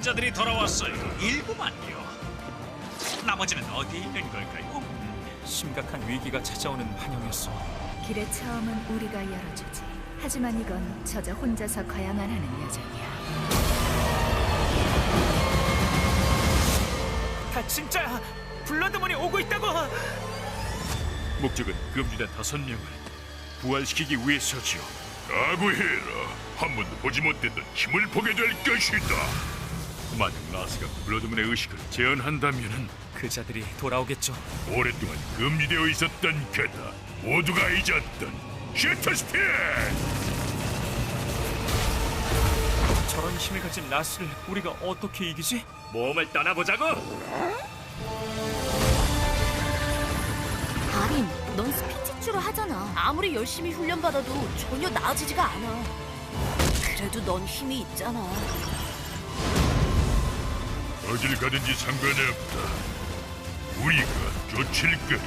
병사들이 돌아왔어요. 일부만요. 나머지는 어디에 있는 걸까요? 심각한 위기가 찾아오는 환영이었어. 길의 처음은 우리가 열어주지. 하지만 이건 저저 혼자서 가야만 하는 여정이야. 다 진짜야. 블러드문이 오고 있다고. 목적은 금주대 다섯 명을 부활시키기 위해서지요. 각오해라. 한 번도 보지 못했던 힘을 보게 될 것이다. 만약 라스가 블러드문의 의식을 제한한다면은 그 자들이 돌아오겠죠. 오랫동안 금지되어 있었던 그다 모두가 잊었던 슈터스피드! 저런 힘을 가진 라스를 우리가 어떻게 이기지? 몸을 떠나보자고. 아린, 넌 스피치추로 하잖아. 아무리 열심히 훈련받아도 전혀 나아지지가 않아. 그래도 넌 힘이 있잖아. 어딜 가든지 상관이 없다. 우리가 쫓을 거야.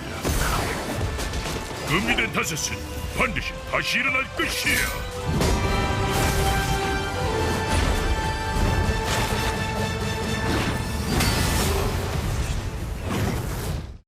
금지된 다섯은 반드시 다시 일어날 것이야.